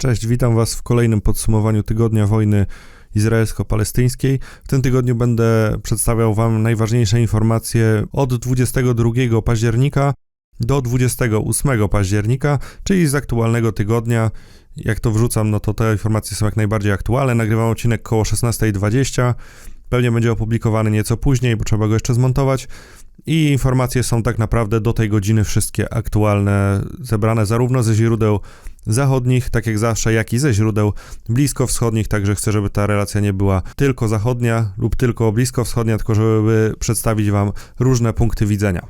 Cześć, witam Was w kolejnym podsumowaniu tygodnia wojny izraelsko-palestyńskiej. W tym tygodniu będę przedstawiał Wam najważniejsze informacje od 22 października do 28 października, czyli z aktualnego tygodnia. Jak to wrzucam, no to te informacje są jak najbardziej aktualne. Nagrywam odcinek koło 16.20. Pewnie będzie opublikowany nieco później, bo trzeba go jeszcze zmontować. I informacje są tak naprawdę do tej godziny wszystkie aktualne, zebrane zarówno ze źródeł zachodnich, tak jak zawsze, jak i ze źródeł bliskowschodnich, także chcę, żeby ta relacja nie była tylko zachodnia lub tylko bliskowschodnia, tylko żeby przedstawić Wam różne punkty widzenia.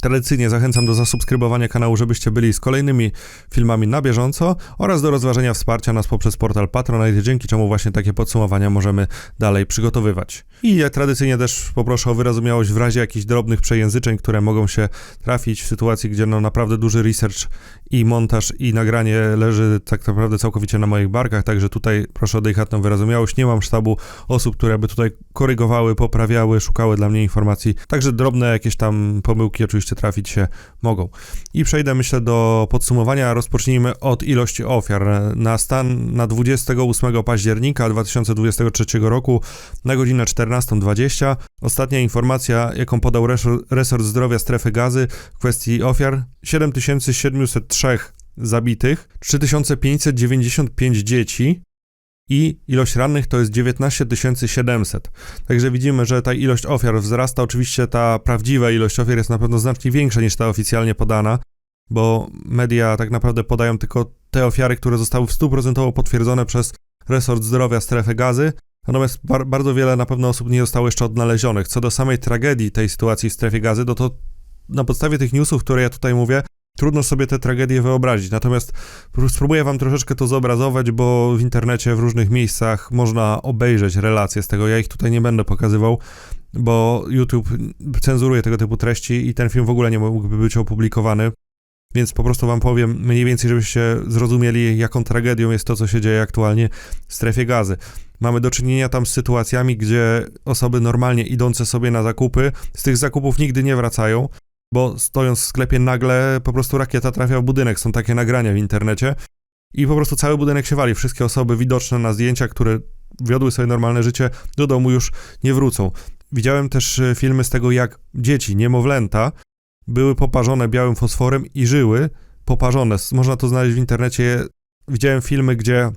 Tradycyjnie zachęcam do zasubskrybowania kanału, żebyście byli z kolejnymi filmami na bieżąco oraz do rozważenia wsparcia nas poprzez portal Patronite, dzięki czemu właśnie takie podsumowania możemy dalej przygotowywać. I ja tradycyjnie też poproszę o wyrozumiałość w razie jakichś drobnych przejęzyczeń, które mogą się trafić w sytuacji, gdzie no naprawdę duży research i montaż i nagranie leży tak naprawdę całkowicie na moich barkach, także tutaj proszę o delikatną wyrozumiałość. Nie mam sztabu osób, które by tutaj korygowały, poprawiały, szukały dla mnie informacji, także drobne jakieś tam pomyłki oczywiście trafić się mogą. I przejdę myślę do podsumowania. Rozpocznijmy od ilości ofiar. Na stan na 28 października 2023 roku na godzinę 14.20 ostatnia informacja, jaką podał resort zdrowia strefy gazy w kwestii ofiar 7703 zabitych, 3595 dzieci, i ilość rannych to jest 19 700. Także widzimy, że ta ilość ofiar wzrasta. Oczywiście ta prawdziwa ilość ofiar jest na pewno znacznie większa niż ta oficjalnie podana, bo media tak naprawdę podają tylko te ofiary, które zostały w 100% potwierdzone przez resort zdrowia strefy gazy. Natomiast bar bardzo wiele na pewno osób nie zostało jeszcze odnalezionych. Co do samej tragedii tej sytuacji w strefie gazy, no to na podstawie tych newsów, które ja tutaj mówię, trudno sobie tę tragedię wyobrazić. Natomiast spróbuję wam troszeczkę to zobrazować, bo w internecie w różnych miejscach można obejrzeć relacje z tego. Ja ich tutaj nie będę pokazywał, bo YouTube cenzuruje tego typu treści i ten film w ogóle nie mógłby być opublikowany. Więc po prostu wam powiem mniej więcej, żebyście zrozumieli, jaką tragedią jest to, co się dzieje aktualnie w strefie gazy. Mamy do czynienia tam z sytuacjami, gdzie osoby normalnie idące sobie na zakupy, z tych zakupów nigdy nie wracają, bo stojąc w sklepie nagle po prostu rakieta trafia w budynek. Są takie nagrania w internecie i po prostu cały budynek się wali. Wszystkie osoby widoczne na zdjęciach, które wiodły sobie normalne życie, do domu już nie wrócą. Widziałem też e, filmy z tego, jak dzieci, niemowlęta, były poparzone białym fosforem i żyły poparzone. Można to znaleźć w internecie. Widziałem filmy, gdzie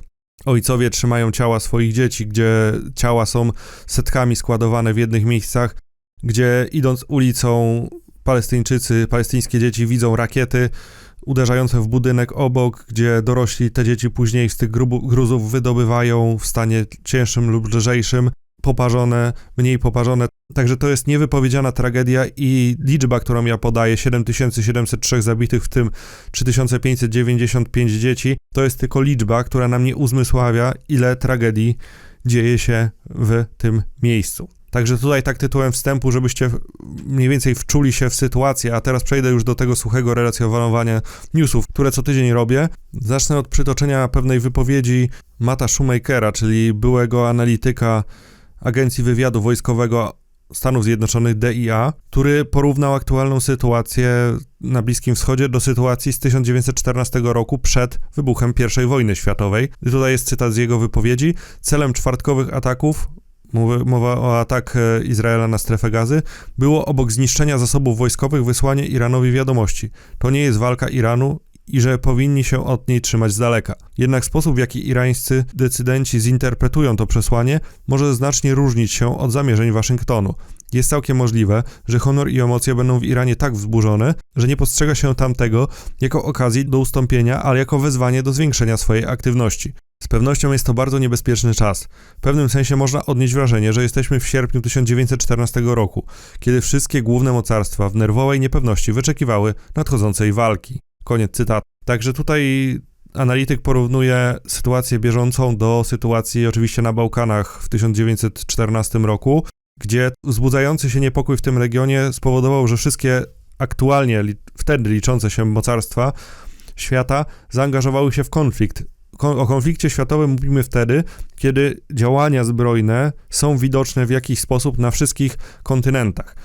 ojcowie trzymają ciała swoich dzieci, gdzie ciała są setkami składowane w jednych miejscach, gdzie idąc ulicą Palestyńczycy, palestyńskie dzieci widzą rakiety uderzające w budynek obok, gdzie dorośli te dzieci później z tych gruzów wydobywają w stanie cięższym lub lżejszym, poparzone, mniej poparzone. Także to jest niewypowiedziana tragedia i liczba, którą ja podaję, 7703 zabitych, w tym 3595 dzieci, to jest tylko liczba, która nam nie uzmysławia, ile tragedii dzieje się w tym miejscu. Także tutaj tak tytułem wstępu, żebyście mniej więcej wczuli się w sytuację, a teraz przejdę już do tego suchego relacjonowania newsów, które co tydzień robię. Zacznę od przytoczenia pewnej wypowiedzi Mata Shoemakera, czyli byłego analityka Agencji Wywiadu Wojskowego Stanów Zjednoczonych DIA, który porównał aktualną sytuację na Bliskim Wschodzie do sytuacji z 1914 roku przed wybuchem I wojny światowej. I tutaj jest cytat z jego wypowiedzi. Celem czwartkowych ataków mowa o atak e, Izraela na strefę gazy, było obok zniszczenia zasobów wojskowych wysłanie Iranowi wiadomości. To nie jest walka Iranu i że powinni się od niej trzymać z daleka. Jednak sposób, w jaki irańscy decydenci zinterpretują to przesłanie, może znacznie różnić się od zamierzeń Waszyngtonu. Jest całkiem możliwe, że honor i emocje będą w Iranie tak wzburzone, że nie postrzega się tamtego jako okazji do ustąpienia, ale jako wezwanie do zwiększenia swojej aktywności. Z pewnością jest to bardzo niebezpieczny czas. W pewnym sensie można odnieść wrażenie, że jesteśmy w sierpniu 1914 roku, kiedy wszystkie główne mocarstwa w nerwowej niepewności wyczekiwały nadchodzącej walki. Koniec cytatu. Także tutaj analityk porównuje sytuację bieżącą do sytuacji oczywiście na Bałkanach w 1914 roku, gdzie wzbudzający się niepokój w tym regionie spowodował, że wszystkie aktualnie wtedy liczące się mocarstwa świata zaangażowały się w konflikt o konflikcie światowym mówimy wtedy, kiedy działania zbrojne są widoczne w jakiś sposób na wszystkich kontynentach.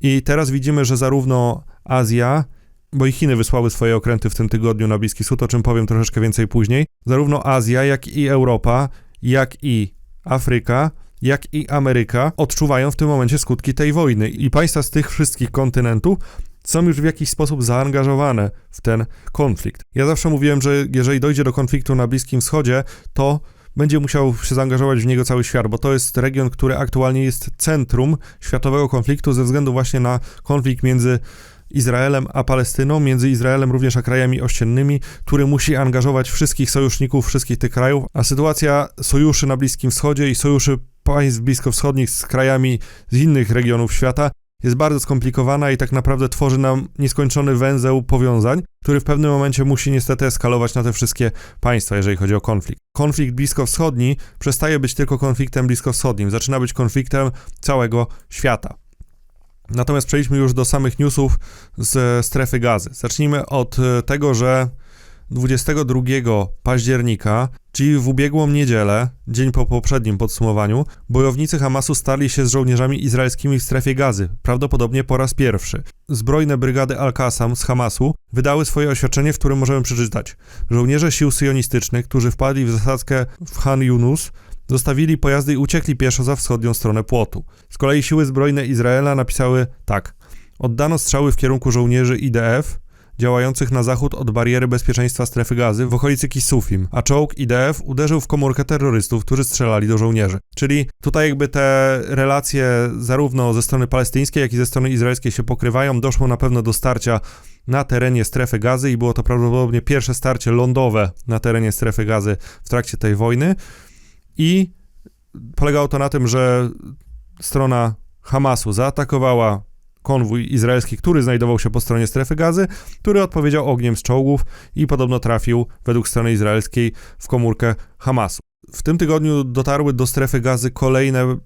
I teraz widzimy, że zarówno Azja bo i Chiny wysłały swoje okręty w tym tygodniu na Bliski Wschód, o czym powiem troszeczkę więcej później. Zarówno Azja, jak i Europa, jak i Afryka, jak i Ameryka odczuwają w tym momencie skutki tej wojny. I państwa z tych wszystkich kontynentów są już w jakiś sposób zaangażowane w ten konflikt. Ja zawsze mówiłem, że jeżeli dojdzie do konfliktu na Bliskim Wschodzie, to będzie musiał się zaangażować w niego cały świat, bo to jest region, który aktualnie jest centrum światowego konfliktu ze względu właśnie na konflikt między Izraelem a Palestyną, między Izraelem również a krajami ościennymi, który musi angażować wszystkich sojuszników wszystkich tych krajów, a sytuacja sojuszy na Bliskim Wschodzie i sojuszy państw bliskowschodnich z krajami z innych regionów świata jest bardzo skomplikowana i tak naprawdę tworzy nam nieskończony węzeł powiązań, który w pewnym momencie musi niestety eskalować na te wszystkie państwa, jeżeli chodzi o konflikt. Konflikt bliskowschodni przestaje być tylko konfliktem bliskowschodnim, zaczyna być konfliktem całego świata. Natomiast przejdźmy już do samych newsów z strefy gazy. Zacznijmy od tego, że 22 października, czyli w ubiegłą niedzielę, dzień po poprzednim podsumowaniu, bojownicy Hamasu stali się z żołnierzami izraelskimi w strefie gazy, prawdopodobnie po raz pierwszy. Zbrojne brygady Al-Qassam z Hamasu wydały swoje oświadczenie, w którym możemy przeczytać. Żołnierze sił syjonistycznych, którzy wpadli w zasadzkę w Han Yunus, zostawili pojazdy i uciekli pieszo za wschodnią stronę płotu. Z kolei siły zbrojne Izraela napisały tak. Oddano strzały w kierunku żołnierzy IDF, działających na zachód od bariery bezpieczeństwa strefy gazy w okolicy Kisufim, a czołg IDF uderzył w komórkę terrorystów, którzy strzelali do żołnierzy. Czyli tutaj jakby te relacje zarówno ze strony palestyńskiej, jak i ze strony izraelskiej się pokrywają. Doszło na pewno do starcia na terenie strefy gazy i było to prawdopodobnie pierwsze starcie lądowe na terenie strefy gazy w trakcie tej wojny. I polegało to na tym, że strona Hamasu zaatakowała konwój izraelski, który znajdował się po stronie strefy gazy, który odpowiedział ogniem z czołgów i podobno trafił według strony izraelskiej w komórkę Hamasu. W tym tygodniu dotarły do strefy gazy kolejne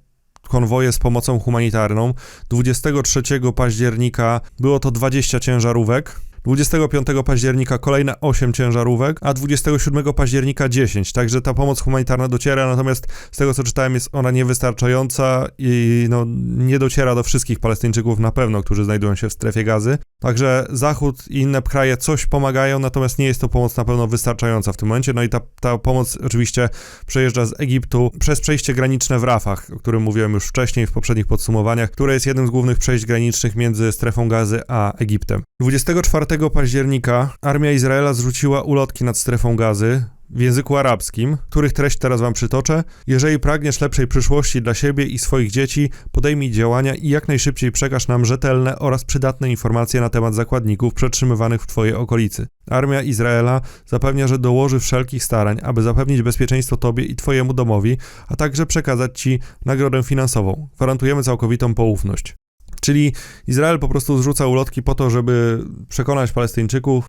konwoje z pomocą humanitarną. 23 października było to 20 ciężarówek 25 października kolejne 8 ciężarówek, a 27 października 10. Także ta pomoc humanitarna dociera, natomiast z tego co czytałem, jest ona niewystarczająca i no, nie dociera do wszystkich Palestyńczyków na pewno, którzy znajdują się w strefie gazy. Także Zachód i inne kraje coś pomagają, natomiast nie jest to pomoc na pewno wystarczająca w tym momencie. No i ta, ta pomoc oczywiście przejeżdża z Egiptu przez przejście graniczne w Rafach, o którym mówiłem już wcześniej w poprzednich podsumowaniach, które jest jednym z głównych przejść granicznych między strefą gazy a Egiptem. 24 października armia Izraela zrzuciła ulotki nad strefą gazy w języku arabskim, których treść teraz wam przytoczę. Jeżeli pragniesz lepszej przyszłości dla siebie i swoich dzieci, podejmij działania i jak najszybciej przekaż nam rzetelne oraz przydatne informacje na temat zakładników przetrzymywanych w twojej okolicy. Armia Izraela zapewnia, że dołoży wszelkich starań, aby zapewnić bezpieczeństwo tobie i twojemu domowi, a także przekazać ci nagrodę finansową. Gwarantujemy całkowitą poufność. Czyli Izrael po prostu zrzuca ulotki po to, żeby przekonać Palestyńczyków,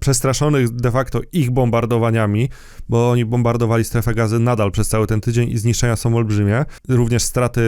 przestraszonych de facto ich bombardowaniami, bo oni bombardowali strefę gazy nadal przez cały ten tydzień i zniszczenia są olbrzymie. Również straty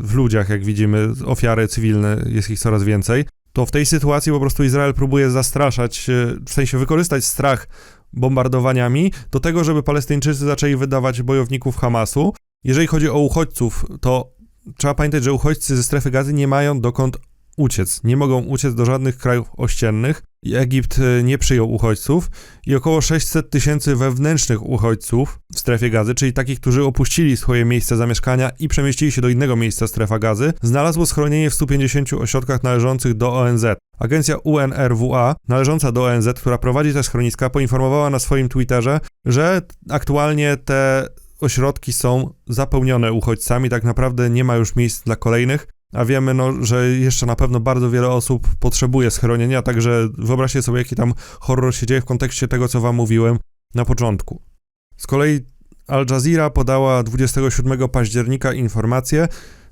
w ludziach, jak widzimy, ofiary cywilne, jest ich coraz więcej. To w tej sytuacji po prostu Izrael próbuje zastraszać, w sensie wykorzystać strach bombardowaniami do tego, żeby Palestyńczycy zaczęli wydawać bojowników Hamasu. Jeżeli chodzi o uchodźców, to trzeba pamiętać, że uchodźcy ze strefy gazy nie mają dokąd uciec. Nie mogą uciec do żadnych krajów ościennych. Egipt e, nie przyjął uchodźców i około 600 tysięcy wewnętrznych uchodźców w strefie gazy, czyli takich, którzy opuścili swoje miejsce zamieszkania i przemieścili się do innego miejsca strefa gazy, znalazło schronienie w 150 ośrodkach należących do ONZ. Agencja UNRWA, należąca do ONZ, która prowadzi te schroniska, poinformowała na swoim Twitterze, że aktualnie te ośrodki są zapełnione uchodźcami, tak naprawdę nie ma już miejsc dla kolejnych, a wiemy, no, że jeszcze na pewno bardzo wiele osób potrzebuje schronienia, także wyobraźcie sobie, jaki tam horror się dzieje w kontekście tego, co wam mówiłem na początku. Z kolei Al Jazeera podała 27 października informację,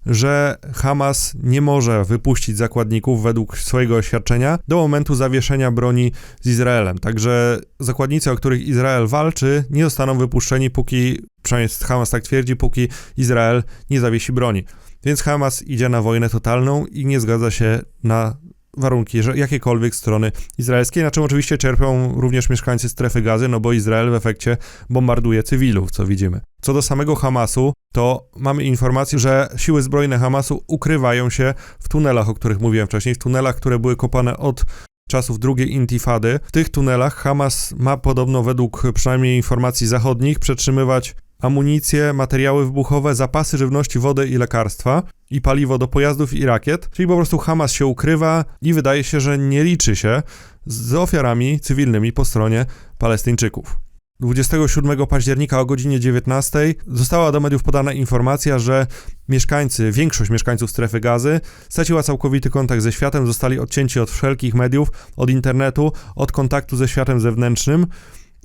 że Hamas nie może wypuścić zakładników według swojego oświadczenia do momentu zawieszenia broni z Izraelem. Także zakładnicy, o których Izrael walczy, nie zostaną wypuszczeni, póki, przynajmniej Hamas tak twierdzi, póki Izrael nie zawiesi broni. Więc Hamas idzie na wojnę totalną i nie zgadza się na warunki jakiekolwiek strony izraelskiej, na czym oczywiście cierpią również mieszkańcy strefy gazy, no bo Izrael w efekcie bombarduje cywilów, co widzimy. Co do samego Hamasu, to mamy informację, że siły zbrojne Hamasu ukrywają się w tunelach, o których mówiłem wcześniej, w tunelach, które były kopane od czasów drugiej intifady. W tych tunelach Hamas ma podobno według przynajmniej informacji zachodnich przetrzymywać amunicję, materiały wybuchowe, zapasy żywności, wodę i lekarstwa i paliwo do pojazdów i rakiet. Czyli po prostu Hamas się ukrywa i wydaje się, że nie liczy się z ofiarami cywilnymi po stronie Palestyńczyków. 27 października o godzinie 19 została do mediów podana informacja, że mieszkańcy, większość mieszkańców strefy gazy straciła całkowity kontakt ze światem, zostali odcięci od wszelkich mediów, od internetu, od kontaktu ze światem zewnętrznym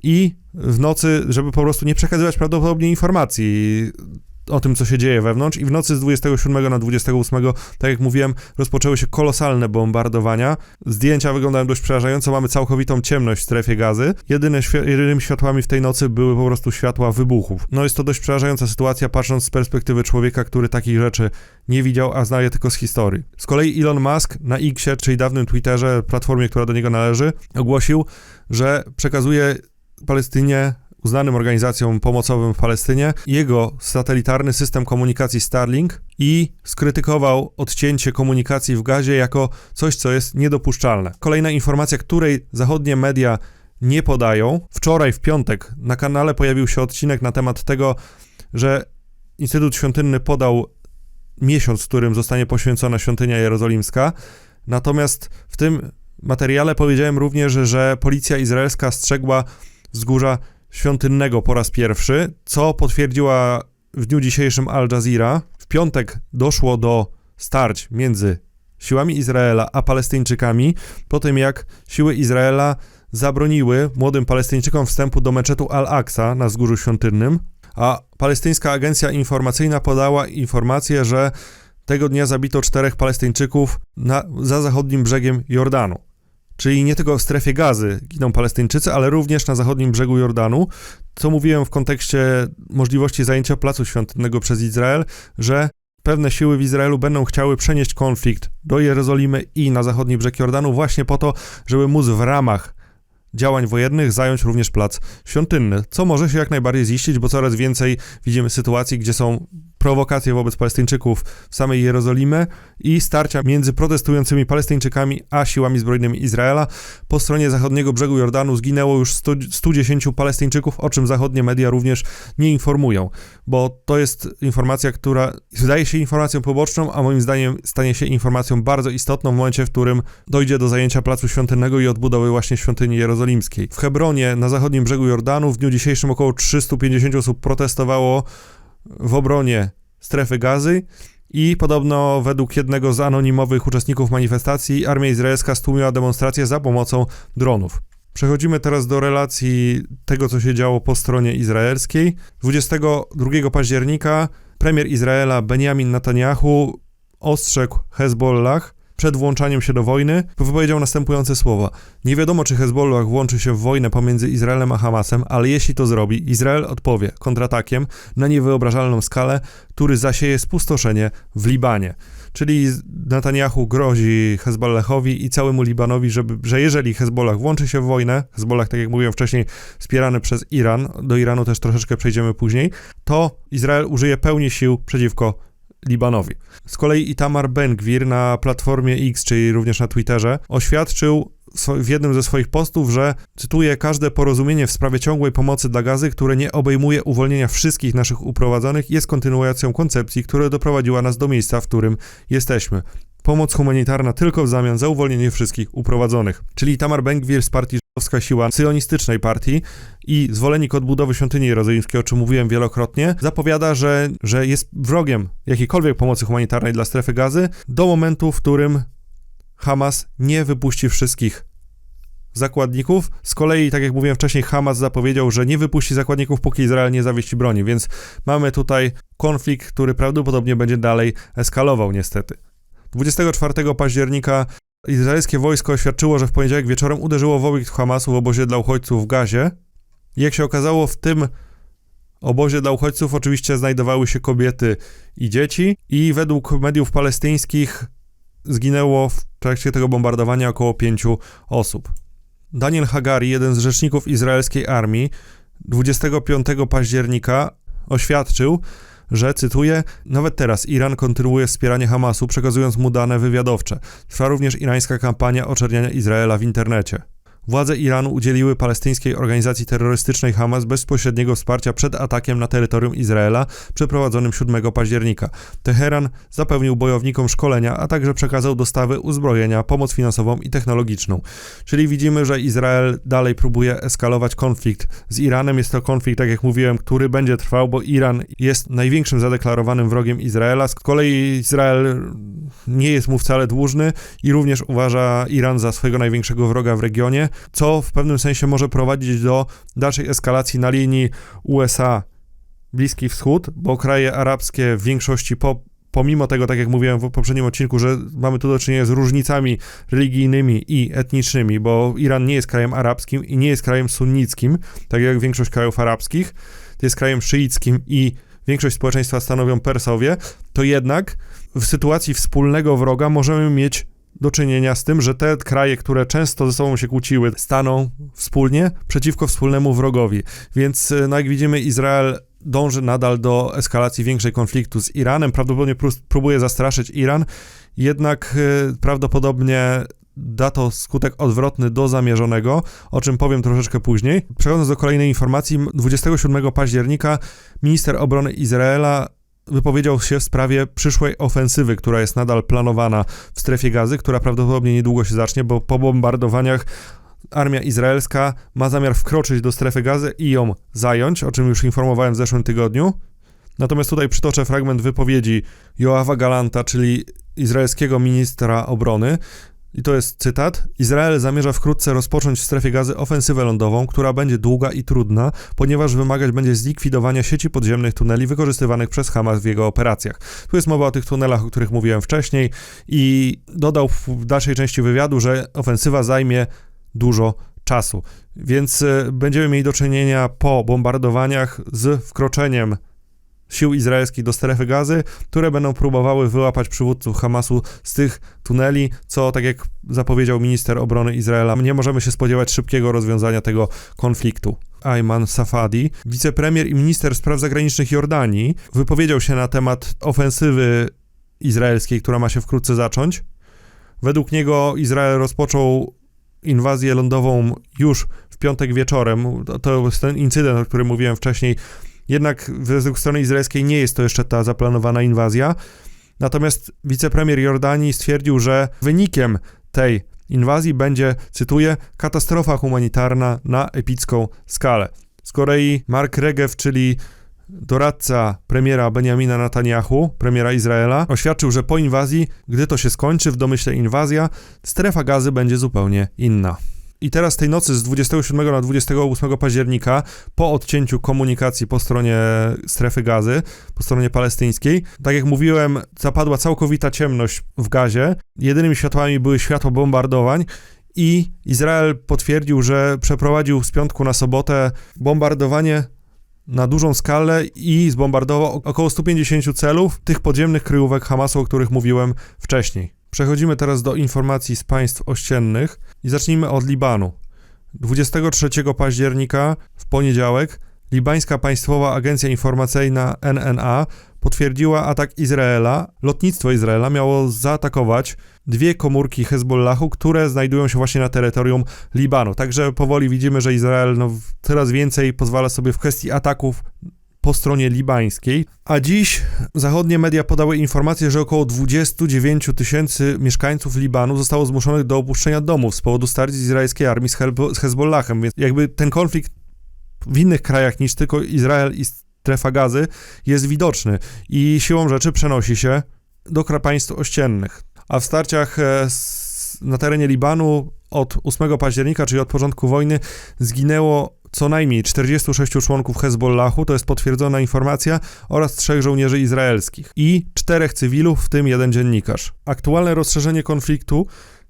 i w nocy, żeby po prostu nie przekazywać prawdopodobnie informacji o tym, co się dzieje wewnątrz i w nocy z 27 na 28, tak jak mówiłem, rozpoczęły się kolosalne bombardowania. Zdjęcia wyglądają dość przerażająco, mamy całkowitą ciemność w strefie gazy. Jedyne świ jedynymi światłami w tej nocy były po prostu światła wybuchów. No jest to dość przerażająca sytuacja, patrząc z perspektywy człowieka, który takich rzeczy nie widział, a zna je tylko z historii. Z kolei Elon Musk na Xie, czyli dawnym Twitterze, platformie, która do niego należy, ogłosił, że przekazuje Palestynie uznanym organizacjom pomocowym w Palestynie, jego satelitarny system komunikacji Starlink i skrytykował odcięcie komunikacji w gazie jako coś, co jest niedopuszczalne. Kolejna informacja, której zachodnie media nie podają. Wczoraj, w piątek, na kanale pojawił się odcinek na temat tego, że Instytut Świątynny podał miesiąc, w którym zostanie poświęcona świątynia jerozolimska. Natomiast w tym materiale powiedziałem również, że policja izraelska strzegła wzgórza świątynnego po raz pierwszy, co potwierdziła w dniu dzisiejszym Al Jazeera. W piątek doszło do starć między siłami Izraela a Palestyńczykami, po tym jak siły Izraela zabroniły młodym Palestyńczykom wstępu do meczetu Al-Aqsa na wzgórzu świątynnym, a palestyńska agencja informacyjna podała informację, że tego dnia zabito czterech Palestyńczyków na, za zachodnim brzegiem Jordanu. Czyli nie tylko w strefie gazy giną Palestyńczycy, ale również na zachodnim brzegu Jordanu. Co mówiłem w kontekście możliwości zajęcia placu świątynnego przez Izrael, że pewne siły w Izraelu będą chciały przenieść konflikt do Jerozolimy i na zachodni brzeg Jordanu właśnie po to, żeby móc w ramach działań wojennych zająć również plac świątynny, co może się jak najbardziej ziścić, bo coraz więcej widzimy sytuacji, gdzie są prowokacje wobec Palestyńczyków w samej Jerozolimie i starcia między protestującymi Palestyńczykami a siłami zbrojnymi Izraela. Po stronie zachodniego brzegu Jordanu zginęło już 100, 110 Palestyńczyków, o czym zachodnie media również nie informują, bo to jest informacja, która wydaje się informacją poboczną, a moim zdaniem stanie się informacją bardzo istotną w momencie, w którym dojdzie do zajęcia Placu Świątynnego i odbudowy właśnie świątyni jerozolimskiej. W Hebronie, na zachodnim brzegu Jordanu, w dniu dzisiejszym około 350 osób protestowało w obronie strefy gazy i podobno według jednego z anonimowych uczestników manifestacji armia izraelska stłumiła demonstrację za pomocą dronów. Przechodzimy teraz do relacji tego, co się działo po stronie izraelskiej. 22 października premier Izraela Benjamin Netanyahu ostrzegł Hezbollah, przed włączaniem się do wojny, wypowiedział następujące słowa. Nie wiadomo, czy Hezbollah włączy się w wojnę pomiędzy Izraelem a Hamasem, ale jeśli to zrobi, Izrael odpowie kontratakiem na niewyobrażalną skalę, który zasieje spustoszenie w Libanie. Czyli Netanyahu grozi Hezbollahowi i całemu Libanowi, żeby, że jeżeli Hezbollah włączy się w wojnę, Hezbollah, tak jak mówiłem wcześniej, wspierany przez Iran, do Iranu też troszeczkę przejdziemy później, to Izrael użyje pełni sił przeciwko Libanowi. Z kolei Itamar Ben-Gvir na platformie X, czyli również na Twitterze, oświadczył w jednym ze swoich postów, że, cytuję, każde porozumienie w sprawie ciągłej pomocy dla gazy, które nie obejmuje uwolnienia wszystkich naszych uprowadzonych, jest kontynuacją koncepcji, która doprowadziła nas do miejsca, w którym jesteśmy. Pomoc humanitarna tylko w zamian za uwolnienie wszystkich uprowadzonych. Czyli Tamar Ben-Gvir z partii żydowska siła syjonistycznej partii i zwolennik odbudowy świątyni jerozolimskiej, o czym mówiłem wielokrotnie, zapowiada, że, że jest wrogiem jakiejkolwiek pomocy humanitarnej dla strefy gazy do momentu, w którym Hamas nie wypuści wszystkich zakładników. Z kolei, tak jak mówiłem wcześniej, Hamas zapowiedział, że nie wypuści zakładników, póki Izrael nie zawieści broni, więc mamy tutaj konflikt, który prawdopodobnie będzie dalej eskalował, niestety. 24 października izraelskie wojsko oświadczyło, że w poniedziałek wieczorem uderzyło w obiekt Hamasu w obozie dla uchodźców w Gazie. Jak się okazało, w tym obozie dla uchodźców oczywiście znajdowały się kobiety i dzieci i według mediów palestyńskich zginęło w trakcie tego bombardowania około pięciu osób. Daniel Hagari, jeden z rzeczników izraelskiej armii, 25 października oświadczył, że, cytuję, nawet teraz Iran kontynuuje wspieranie Hamasu, przekazując mu dane wywiadowcze. Trwa również irańska kampania oczerniania Izraela w internecie. Władze Iranu udzieliły palestyńskiej organizacji terrorystycznej Hamas bezpośredniego wsparcia przed atakiem na terytorium Izraela przeprowadzonym 7 października. Teheran zapewnił bojownikom szkolenia, a także przekazał dostawy uzbrojenia, pomoc finansową i technologiczną. Czyli widzimy, że Izrael dalej próbuje eskalować konflikt z Iranem. Jest to konflikt, tak jak mówiłem, który będzie trwał, bo Iran jest największym zadeklarowanym wrogiem Izraela. Z kolei Izrael nie jest mu wcale dłużny i również uważa Iran za swojego największego wroga w regionie co w pewnym sensie może prowadzić do dalszej eskalacji na linii USA Bliski Wschód, bo kraje arabskie w większości po, pomimo tego, tak jak mówiłem w poprzednim odcinku, że mamy tu do czynienia z różnicami religijnymi i etnicznymi, bo Iran nie jest krajem arabskim i nie jest krajem sunnickim, tak jak większość krajów arabskich, to jest krajem szyickim i większość społeczeństwa stanowią Persowie, to jednak w sytuacji wspólnego wroga możemy mieć do czynienia z tym, że te kraje, które często ze sobą się kłóciły, staną wspólnie przeciwko wspólnemu wrogowi. Więc, e, no jak widzimy, Izrael dąży nadal do eskalacji większej konfliktu z Iranem, prawdopodobnie próbuje zastraszyć Iran, jednak e, prawdopodobnie da to skutek odwrotny do zamierzonego, o czym powiem troszeczkę później. Przechodząc do kolejnej informacji, 27 października minister obrony Izraela wypowiedział się w sprawie przyszłej ofensywy, która jest nadal planowana w strefie gazy, która prawdopodobnie niedługo się zacznie, bo po bombardowaniach armia izraelska ma zamiar wkroczyć do strefy gazy i ją zająć, o czym już informowałem w zeszłym tygodniu. Natomiast tutaj przytoczę fragment wypowiedzi Joawa Galanta, czyli izraelskiego ministra obrony, i to jest cytat. Izrael zamierza wkrótce rozpocząć w strefie gazy ofensywę lądową, która będzie długa i trudna, ponieważ wymagać będzie zlikwidowania sieci podziemnych tuneli wykorzystywanych przez Hamas w jego operacjach. Tu jest mowa o tych tunelach, o których mówiłem wcześniej i dodał w dalszej części wywiadu, że ofensywa zajmie dużo czasu. Więc e, będziemy mieli do czynienia po bombardowaniach z wkroczeniem sił izraelskich do strefy gazy, które będą próbowały wyłapać przywódców Hamasu z tych tuneli, co, tak jak zapowiedział minister obrony Izraela, nie możemy się spodziewać szybkiego rozwiązania tego konfliktu. Ayman Safadi, wicepremier i minister spraw zagranicznych Jordanii, wypowiedział się na temat ofensywy izraelskiej, która ma się wkrótce zacząć. Według niego Izrael rozpoczął inwazję lądową już w piątek wieczorem. To jest ten incydent, o którym mówiłem wcześniej, jednak według strony izraelskiej nie jest to jeszcze ta zaplanowana inwazja. Natomiast wicepremier Jordanii stwierdził, że wynikiem tej inwazji będzie, cytuję, katastrofa humanitarna na epicką skalę. Z kolei Mark Regev, czyli doradca premiera Benjamina Netanyahu, premiera Izraela, oświadczył, że po inwazji, gdy to się skończy, w domyśle inwazja, strefa gazy będzie zupełnie inna. I teraz tej nocy z 27 na 28 października, po odcięciu komunikacji po stronie strefy gazy, po stronie palestyńskiej, tak jak mówiłem, zapadła całkowita ciemność w gazie. Jedynymi światłami były światła bombardowań i Izrael potwierdził, że przeprowadził z piątku na sobotę bombardowanie na dużą skalę i zbombardował około 150 celów tych podziemnych kryjówek Hamasu, o których mówiłem wcześniej. Przechodzimy teraz do informacji z państw ościennych i zacznijmy od Libanu. 23 października w poniedziałek libańska państwowa agencja informacyjna NNA potwierdziła atak Izraela. Lotnictwo Izraela miało zaatakować dwie komórki Hezbollahu, które znajdują się właśnie na terytorium Libanu. Także powoli widzimy, że Izrael no, coraz więcej pozwala sobie w kwestii ataków po stronie libańskiej, a dziś zachodnie media podały informację, że około 29 tysięcy mieszkańców Libanu zostało zmuszonych do opuszczenia domów z powodu starć izraelskiej armii z, z Hezbollahem, więc jakby ten konflikt w innych krajach niż tylko Izrael i strefa gazy jest widoczny i siłą rzeczy przenosi się do państw ościennych. A w starciach e, na terenie Libanu od 8 października, czyli od początku wojny, zginęło co najmniej 46 członków Hezbollahu, to jest potwierdzona informacja, oraz trzech żołnierzy izraelskich i czterech cywilów, w tym jeden dziennikarz. Aktualne rozszerzenie konfliktu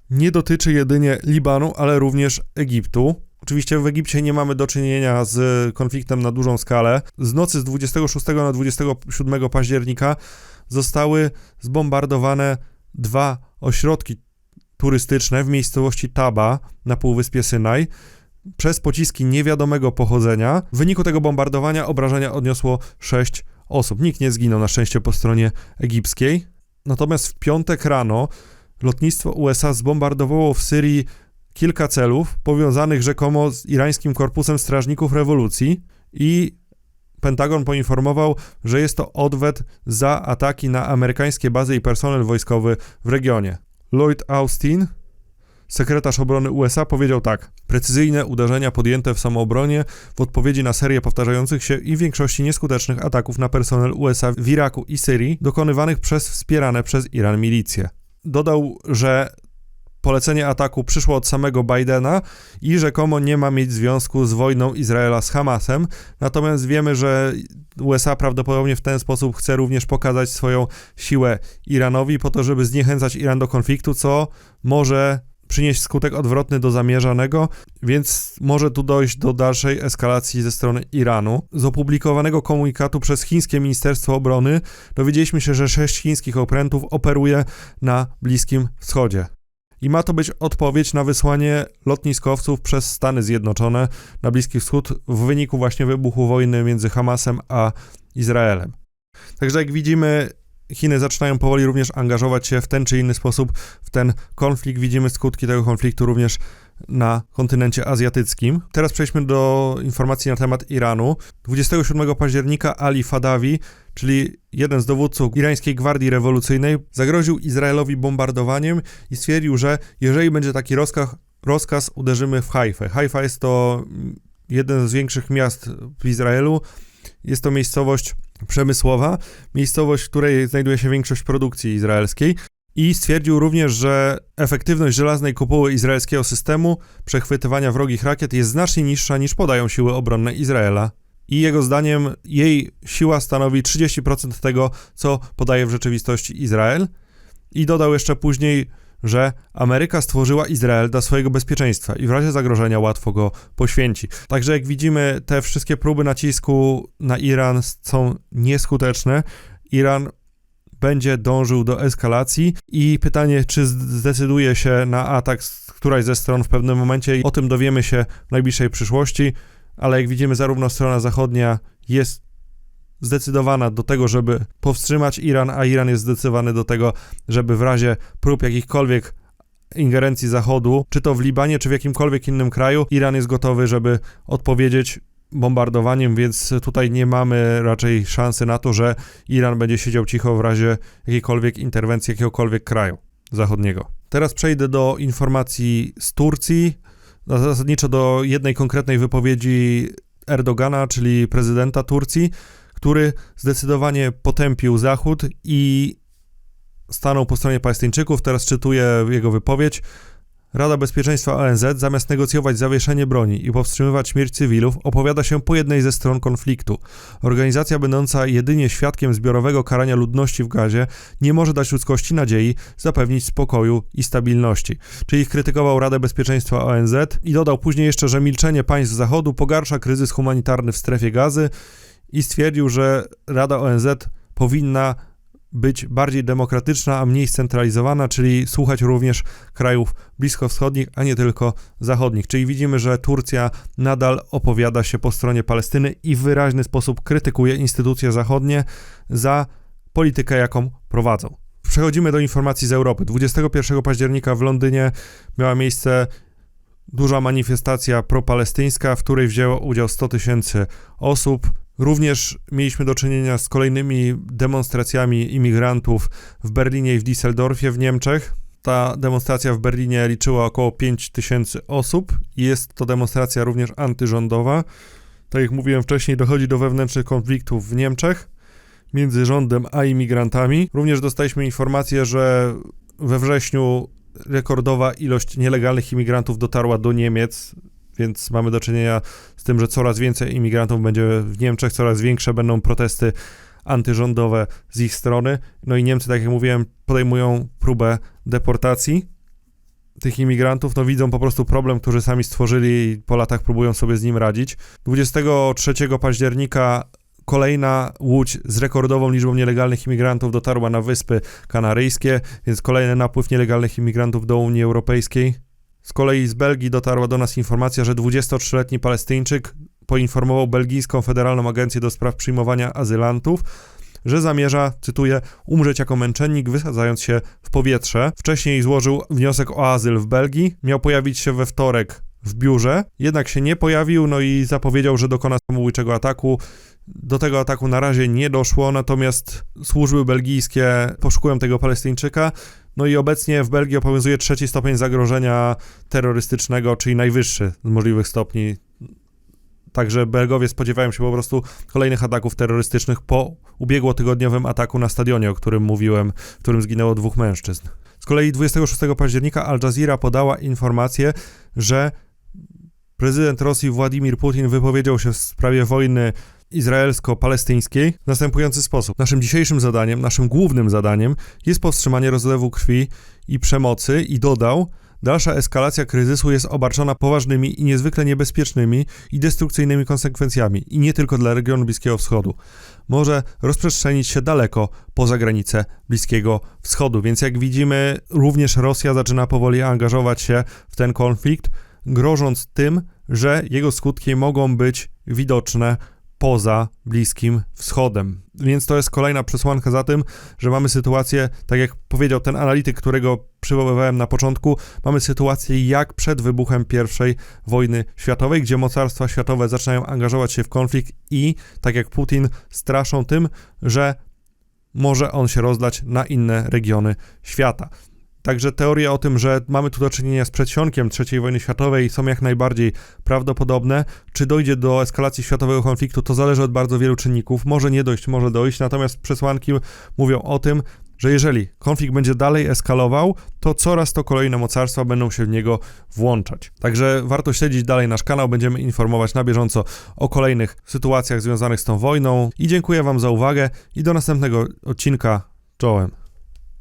nie dotyczy jedynie Libanu, ale również Egiptu. Oczywiście w Egipcie nie mamy do czynienia z konfliktem na dużą skalę. Z nocy z 26 na 27 października zostały zbombardowane dwa ośrodki turystyczne w miejscowości Taba na Półwyspie Synaj przez pociski niewiadomego pochodzenia. W wyniku tego bombardowania obrażenia odniosło 6 osób. Nikt nie zginął na szczęście po stronie egipskiej. Natomiast w piątek rano lotnictwo USA zbombardowało w Syrii kilka celów powiązanych rzekomo z irańskim korpusem strażników rewolucji i Pentagon poinformował, że jest to odwet za ataki na amerykańskie bazy i personel wojskowy w regionie. Lloyd Austin, sekretarz obrony USA, powiedział tak: Precyzyjne uderzenia podjęte w samoobronie w odpowiedzi na serię powtarzających się i w większości nieskutecznych ataków na personel USA w Iraku i Syrii, dokonywanych przez wspierane przez Iran milicje. Dodał, że polecenie ataku przyszło od samego Bidena i rzekomo nie ma mieć związku z wojną Izraela z Hamasem. Natomiast wiemy, że USA prawdopodobnie w ten sposób chce również pokazać swoją siłę Iranowi po to, żeby zniechęcać Iran do konfliktu, co może przynieść skutek odwrotny do zamierzonego, więc może tu dojść do dalszej eskalacji ze strony Iranu. Z opublikowanego komunikatu przez chińskie Ministerstwo Obrony dowiedzieliśmy się, że sześć chińskich oprętów operuje na Bliskim Wschodzie. I ma to być odpowiedź na wysłanie lotniskowców przez Stany Zjednoczone na Bliski Wschód w wyniku właśnie wybuchu wojny między Hamasem a Izraelem. Także jak widzimy, Chiny zaczynają powoli również angażować się w ten czy inny sposób w ten konflikt. Widzimy skutki tego konfliktu również na kontynencie azjatyckim. Teraz przejdźmy do informacji na temat Iranu. 27 października Ali Fadawi, czyli jeden z dowódców irańskiej gwardii rewolucyjnej, zagroził Izraelowi bombardowaniem i stwierdził, że jeżeli będzie taki rozkaz, rozkaz uderzymy w Haifę. Haifa jest to jeden z większych miast w Izraelu. Jest to miejscowość przemysłowa, miejscowość, w której znajduje się większość produkcji izraelskiej. I stwierdził również, że efektywność żelaznej kopuły izraelskiego systemu przechwytywania wrogich rakiet jest znacznie niższa niż podają siły obronne Izraela. I jego zdaniem jej siła stanowi 30% tego, co podaje w rzeczywistości Izrael. I dodał jeszcze później, że Ameryka stworzyła Izrael dla swojego bezpieczeństwa i w razie zagrożenia łatwo go poświęci. Także jak widzimy, te wszystkie próby nacisku na Iran są nieskuteczne. Iran będzie dążył do eskalacji i pytanie, czy zdecyduje się na atak z którejś ze stron w pewnym momencie. O tym dowiemy się w najbliższej przyszłości, ale jak widzimy, zarówno strona zachodnia jest zdecydowana do tego, żeby powstrzymać Iran, a Iran jest zdecydowany do tego, żeby w razie prób jakichkolwiek ingerencji Zachodu, czy to w Libanie, czy w jakimkolwiek innym kraju, Iran jest gotowy, żeby odpowiedzieć bombardowaniem, więc tutaj nie mamy raczej szansy na to, że Iran będzie siedział cicho w razie jakiejkolwiek interwencji jakiegokolwiek kraju zachodniego. Teraz przejdę do informacji z Turcji, zasadniczo do jednej konkretnej wypowiedzi Erdogana, czyli prezydenta Turcji, który zdecydowanie potępił Zachód i stanął po stronie Palestyńczyków. Teraz czytuję jego wypowiedź. Rada Bezpieczeństwa ONZ, zamiast negocjować zawieszenie broni i powstrzymywać śmierć cywilów, opowiada się po jednej ze stron konfliktu. Organizacja będąca jedynie świadkiem zbiorowego karania ludności w gazie nie może dać ludzkości nadziei zapewnić spokoju i stabilności. Czyli krytykował Radę Bezpieczeństwa ONZ i dodał później jeszcze, że milczenie państw Zachodu pogarsza kryzys humanitarny w strefie gazy i stwierdził, że Rada ONZ powinna być bardziej demokratyczna, a mniej scentralizowana, czyli słuchać również krajów bliskowschodnich, a nie tylko zachodnich. Czyli widzimy, że Turcja nadal opowiada się po stronie Palestyny i w wyraźny sposób krytykuje instytucje zachodnie za politykę, jaką prowadzą. Przechodzimy do informacji z Europy. 21 października w Londynie miała miejsce duża manifestacja propalestyńska, w której wzięło udział 100 tysięcy osób. Również mieliśmy do czynienia z kolejnymi demonstracjami imigrantów w Berlinie i w Düsseldorfie w Niemczech. Ta demonstracja w Berlinie liczyła około 5 tysięcy osób jest to demonstracja również antyrządowa. Tak jak mówiłem wcześniej, dochodzi do wewnętrznych konfliktów w Niemczech między rządem a imigrantami. Również dostaliśmy informację, że we wrześniu rekordowa ilość nielegalnych imigrantów dotarła do Niemiec więc mamy do czynienia z tym, że coraz więcej imigrantów będzie w Niemczech, coraz większe będą protesty antyrządowe z ich strony. No i Niemcy, tak jak mówiłem, podejmują próbę deportacji tych imigrantów, no widzą po prostu problem, który sami stworzyli i po latach próbują sobie z nim radzić. 23 października kolejna łódź z rekordową liczbą nielegalnych imigrantów dotarła na Wyspy Kanaryjskie, więc kolejny napływ nielegalnych imigrantów do Unii Europejskiej. Z kolei z Belgii dotarła do nas informacja, że 23-letni Palestyńczyk poinformował belgijską Federalną Agencję do Spraw Przyjmowania Azylantów, że zamierza, cytuję, umrzeć jako męczennik, wysadzając się w powietrze. Wcześniej złożył wniosek o azyl w Belgii, miał pojawić się we wtorek w biurze, jednak się nie pojawił, no i zapowiedział, że dokona samobójczego ataku. Do tego ataku na razie nie doszło, natomiast służby belgijskie poszukują tego Palestyńczyka. No i obecnie w Belgii obowiązuje trzeci stopień zagrożenia terrorystycznego, czyli najwyższy z możliwych stopni. Także Belgowie spodziewają się po prostu kolejnych ataków terrorystycznych po ubiegłotygodniowym ataku na stadionie, o którym mówiłem, w którym zginęło dwóch mężczyzn. Z kolei 26 października Al Jazeera podała informację, że prezydent Rosji Władimir Putin wypowiedział się w sprawie wojny izraelsko-palestyńskiej w następujący sposób. Naszym dzisiejszym zadaniem, naszym głównym zadaniem jest powstrzymanie rozlewu krwi i przemocy i dodał, Dalsza eskalacja kryzysu jest obarczona poważnymi i niezwykle niebezpiecznymi i destrukcyjnymi konsekwencjami, i nie tylko dla regionu Bliskiego Wschodu. Może rozprzestrzenić się daleko poza granice Bliskiego Wschodu. Więc jak widzimy, również Rosja zaczyna powoli angażować się w ten konflikt, grożąc tym, że jego skutki mogą być widoczne poza Bliskim Wschodem. Więc to jest kolejna przesłanka za tym, że mamy sytuację, tak jak powiedział ten analityk, którego przywoływałem na początku, mamy sytuację jak przed wybuchem I wojny światowej, gdzie mocarstwa światowe zaczynają angażować się w konflikt i, tak jak Putin, straszą tym, że może on się rozdać na inne regiony świata. Także teorie o tym, że mamy tu do czynienia z przedsionkiem III wojny światowej są jak najbardziej prawdopodobne. Czy dojdzie do eskalacji światowego konfliktu, to zależy od bardzo wielu czynników. Może nie dojść, może dojść, natomiast przesłanki mówią o tym, że jeżeli konflikt będzie dalej eskalował, to coraz to kolejne mocarstwa będą się w niego włączać. Także warto śledzić dalej nasz kanał, będziemy informować na bieżąco o kolejnych sytuacjach związanych z tą wojną. I dziękuję Wam za uwagę i do następnego odcinka. Czołem.